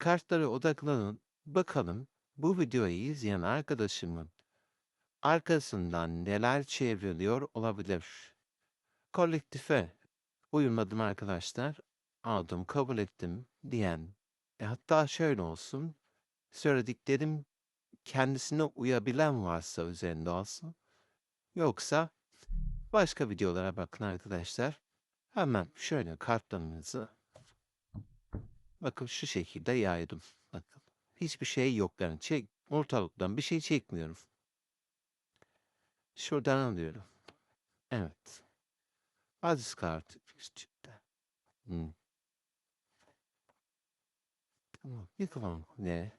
Kartlara odaklanın. Bakalım bu videoyu izleyen arkadaşımın arkasından neler çevriliyor olabilir? Kolektife uyumadım arkadaşlar. Aldım, kabul ettim diyen. E hatta şöyle olsun. Söylediklerim kendisine uyabilen varsa üzerinde olsun. Yoksa başka videolara bakın arkadaşlar. Hemen şöyle kartlarınızı bakın şu şekilde yaydım. Bakın. Hiçbir şey yok yani. Çek, ortalıktan bir şey çekmiyorum. Şuradan alıyorum. Evet. Aziz üstünde. Hmm. Tamam. Yıkamam. Ne?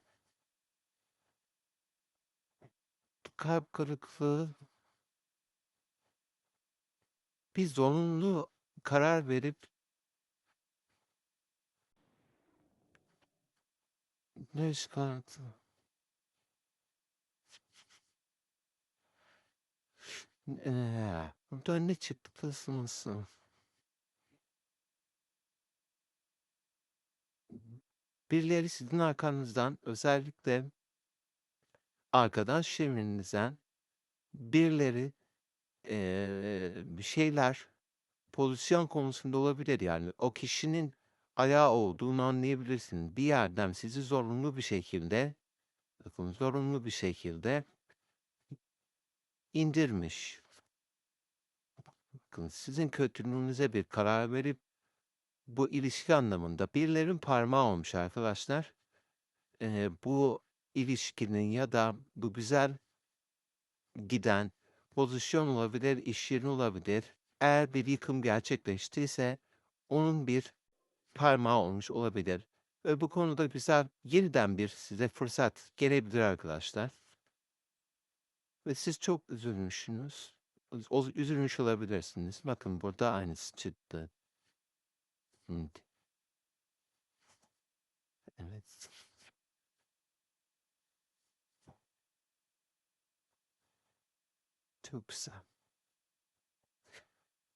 Kalp kırıklığı bir zorunlu karar verip ne çıkarttı? Eee, burada ne çıktı kısmısı? Birileri sizin arkanızdan özellikle arkadaş çevrenizden birileri eee, bir şeyler pozisyon konusunda olabilir yani. O kişinin ayağı olduğunu anlayabilirsin. Bir yerden sizi zorunlu bir şekilde bakın zorunlu bir şekilde indirmiş. Bakın sizin kötülüğünüze bir karar verip bu ilişki anlamında birilerin parmağı olmuş arkadaşlar. Eee, bu ilişkinin ya da bu güzel giden pozisyon olabilir, iş yeri olabilir. Eğer bir yıkım gerçekleştiyse onun bir parmağı olmuş olabilir. Ve bu konuda güzel yeniden bir size fırsat gelebilir arkadaşlar. Ve siz çok üzülmüşsünüz. Üz- o- Üzülmüş olabilirsiniz. Bakın burada aynısı çıktı. Hı, Evet. Çok güzel.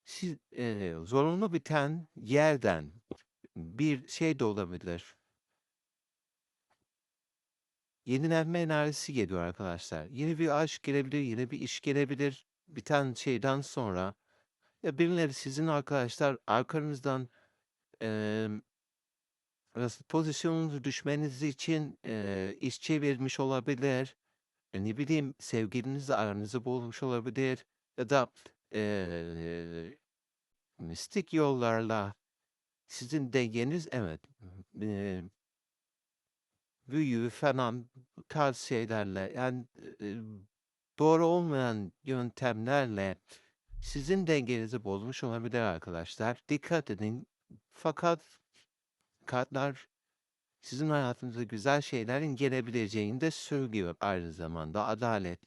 Siz eee, zorunlu biten yerden bir şey de olabilir. Yenilenme enerjisi geliyor arkadaşlar. Yeni bir aşk gelebilir, yeni bir iş gelebilir. Biten şeyden sonra ya birileri sizin arkadaşlar arkanızdan nasıl pozisyonunuzu düşmeniz için eee, iş çevirmiş olabilir. E, ne bileyim sevgilinizle aranızı bozmuş olabilir ya da eee, mistik yollarla sizin dengeniz evet eee, büyü falan tarz şeylerle yani eee, doğru olmayan yöntemlerle sizin dengenizi bozmuş olabilir arkadaşlar. Dikkat edin. Fakat kartlar sizin hayatınıza güzel şeylerin gelebileceğini de söylüyor aynı zamanda. Adalet.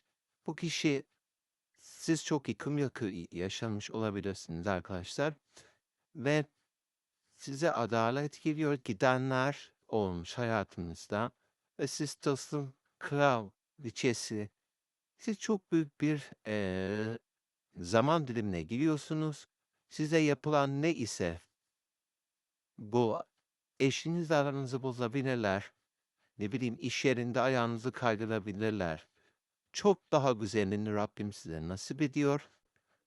Bu kişi siz çok yıkım yakı yaşamış olabilirsiniz arkadaşlar. Ve size adalet geliyor. Gidenler olmuş hayatınızda. Ve siz tasım kral liçesi. Siz çok büyük bir eee, zaman dilimine giriyorsunuz. Size yapılan ne ise bu eşinizle aranızı bozabilirler. Ne bileyim iş yerinde ayağınızı kaydırabilirler. Çok daha güzelini Rabbim size nasip ediyor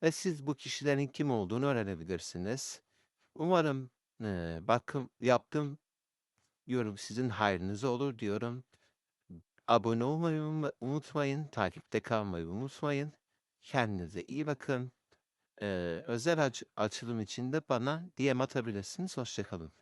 ve siz bu kişilerin kim olduğunu öğrenebilirsiniz. Umarım eee, bakım yaptığım yorum sizin hayrınıza olur diyorum. Abone olmayı unutma- unutmayın, takipte kalmayı unutmayın. Kendinize iyi bakın. Eee, özel aç- açılım için de bana DM atabilirsiniz. Hoşça kalın.